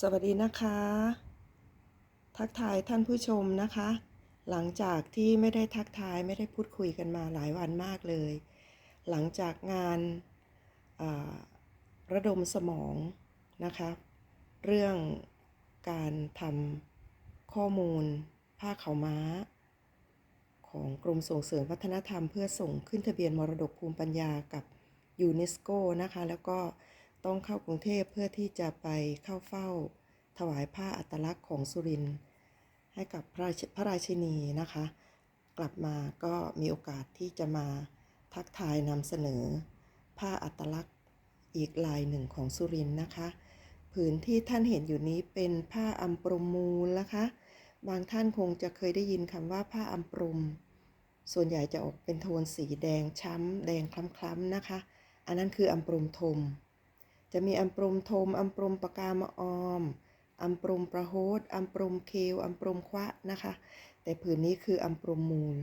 สวัสดีนะคะ ทักทายท่านผู้ชมนะคะ หลังจากที่ไม่ได้ทักทายไม่ได้พูดคุยกันมาหลายวันมากเลย หลังจากงานาระดมสมองนะคะเรื่องการทำข้อมูลผ้าเขาม้า ของกรมส่งเสริมวัฒนธรรม เพื่อส่งขึ้นทะเบียนมรดกภูมิปัญญากับยูเนสโกนะคะ แล้วก็ ต้องเข้ากรุงเทพเพื่อที่จะไปเข้าเฝ้า ถวายผ้าอัตลักษณ์ของสุรินทร์ให้กับพระราชพระราชินีนะคะ กลับมาก็มีโอกาสที่จะมาทักทายนำเสนอ ผ้าอัตลักษณ์อีกลายหนึ่งของสุรินทร์นะคะ ผืนที่ท่านเห็นอยู่นี้เป็นผ้าอัมปรมมูลนะคะ บางท่านคงจะเคยได้ยินคำว่าผ้าอัมปรมส่วนใหญ่จะออกเป็นโทนสีแดงช้ำแดงคล้ำๆนะคะ อันนั้นคืออัมปรมทม จะมีอัมปรุมทมอัมปรมปากามะออม อัมปรมประโฮดอัมปรมเคลอัมปรมควะนะคะ แต่ผืนนี้คืออัมปรมมูล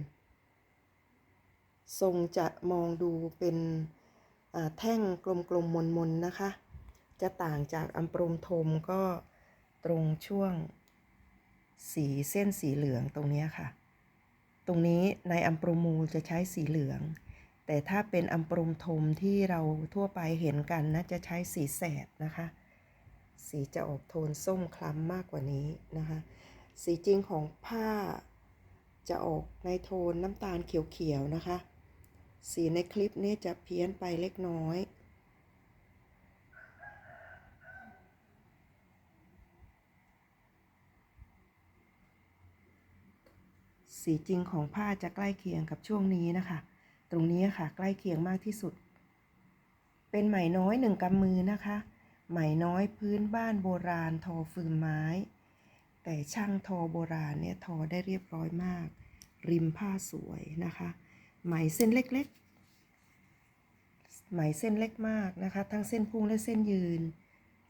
ทรงจะมองดูเป็นแท่งกลมๆมนๆนะคะ จะต่างจากอัมปรุมทมก็ตรงช่วงสีเส้นสีเหลืองตรงนี้ค่ะ ตรงนี้ในอัมปรมมูลจะใช้สีเหลือง แต่ถ้าเป็นอัมปรุมทมที่เราทั่วไปเห็นกันนะจะใช้สีแสดนะคะ สีจะออกโทนส้มคล้ำมากกว่านี้นะคะ สีจริงของผ้าจะออกในโทนน้ำตาลเขียวๆนะคะ สีในคลิปนี้จะเพี้ยนไปเล็กน้อยสีจริงของผ้าจะใกล้เคียงกับช่วงนี้นะคะ ตรงนี้ค่ะ ใกล้เคียงมากที่สุด เป็นไหมน้อยหนึ่งกำมือนะคะ ไหมน้อยพื้นบ้านโบราณทอฟืนไม้ แต่ช่างทอโบราณเนี่ยทอได้เรียบร้อยมาก ริมผ้าสวยนะคะ ไหมเส้นเล็กๆ ไหมเส้นเล็กมากนะคะ ทั้งเส้นพุ่งและเส้นยืน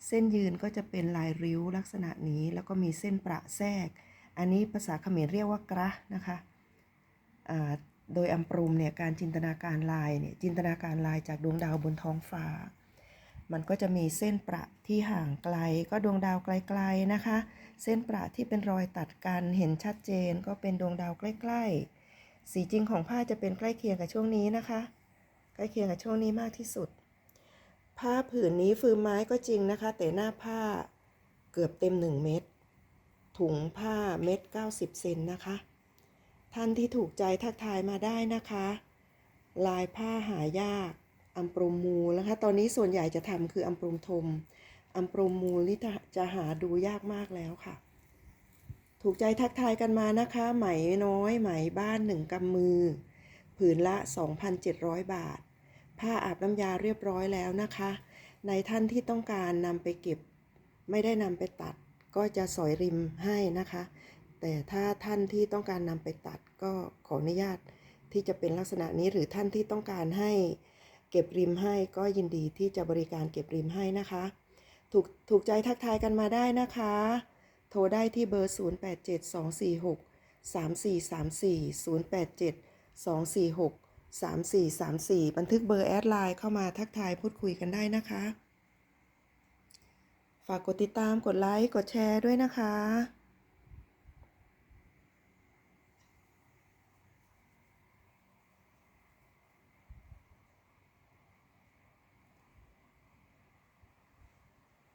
เส้นยืนก็จะเป็นลายริ้วลักษณะนี้แล้วก็มีเส้นประแทรก อันนี้ภาษาเขมรเรียกว่ากระนะคะอ่า โดยอัมปรุมเนี่ยการจินตนาการลายเนี่ยจินตนาการลายจากดวงดาวบนท้องฟ้า มันก็จะมีเส้นประที่ห่างไกล ก็ดวงดาวไกลๆนะคะ เส้นประที่เป็นรอยตัดกันเห็นชัดเจนก็เป็นดวงดาวใกล้ ๆ สีจริงของผ้าจะเป็นใกล้เคียงกับช่วงนี้นะคะ ใกล้เคียงกับช่วงนี้มากที่สุด ผ้าผืนนี้ฟืนไม้ก็จริงนะคะ แต่หน้าผ้าเกือบเต็ม 1 เม็ดถุงผ้าเม็ด90 เซนนะคะ ท่านที่ถูกใจทักทายมาได้นะคะ ลายผ้าหายากอัมปรมมูลนะคะ ตอนนี้ส่วนใหญ่จะทำคืออัมปรมทมอัมปรมมูลนี่จะหาดูยากมากแล้วค่ะ ถูกใจทักทายกันมานะคะ ไหมน้อยไหมบ้านหนึ่งกำมือ ผืนละ 2,700 บาท ผ้าอาบน้ำยาเรียบร้อยแล้วนะคะ ในท่านที่ต้องการนำไปเก็บ ไม่ได้นำไปตัด ก็จะสอยริมให้นะคะ แต่ถ้าท่านที่ต้องการนำไปตัดก็ขออนุญาตที่จะเป็นลักษณะนี้หรือท่านที่ต้องการให้เก็บริมให้ก็ยินดีที่จะบริการเก็บริมให้นะคะ ถูกถูกใจทักทายกันมาได้นะคะ โทรได้ที่เบอร์ 0872463434 0872463434 บันทึกเบอร์แอดไลน์เข้ามาทักทายพูดคุยกันได้นะคะ ฝากกดติดตามกดไลค์กดแชร์ด้วยนะคะ